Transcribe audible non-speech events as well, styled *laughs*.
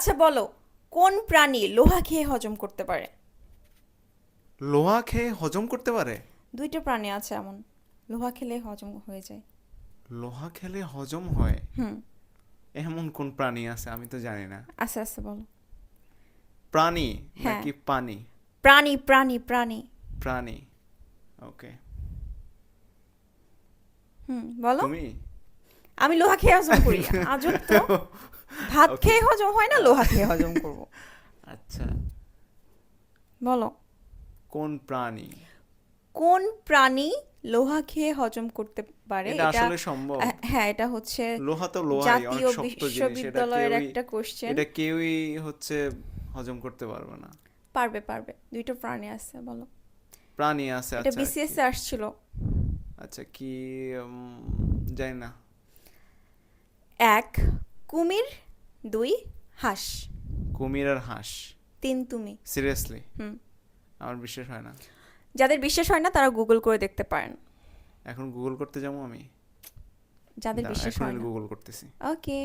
আচ্ছা বলো কোন প্রাণী লোহা খেয়ে হজম করতে পারে? লোহা খেয়ে হজম করতে পারে? দুইটা প্রাণী আছে এমন। লোহা খেলে হজম হয়ে যায়। লোহা খেলে হজম হয়? হুম। এমন কোন প্রাণী আছে আমি তো জানি না। আস্তে আস্তে বলো। প্রাণী হ্যাঁ। নাকি পানি? প্রাণী প্রাণী প্রাণী। প্রাণী। ওকে। হুম বলো। তুমি? আমি লোহা খেয়ে হজম করি। আজব তো। *laughs* ভাত খেয়ে হজম হয় না লোহা খেয়ে হজম করব। আচ্ছা। বলো। কোন প্রাণী? কোন প্রাণী লোহা খেয়ে হজম করতে পারে? এটা আসলে সম্ভব। হ্যাঁ এটা হচ্ছে লোহা তো লোহাই জাতীয় বিশ্ববিদ্যালয়ের একটা কোশ্চেন এটা কেউই হচ্ছে হজম করতে পারবে না। পারবে পারবে। দুইটা প্রাণী আছে বলো। প্রাণী আছে এটা আচ্ছা বিসিএস এ আসছিল। আচ্ছা কি জানি না। এক কুমির দুই হাঁস। কুমির আর হাঁস। তিন তুমি। সিরিয়াসলি হুম। আমার বিশ্বাস হয় না। যাদের বিশ্বাস হয় না তারা গুগল করে দেখতে পারেন। এখন গুগল করতে যাব আমি? যাদের বিশ্বাস হয় না। গুগল করতেছি। ওকে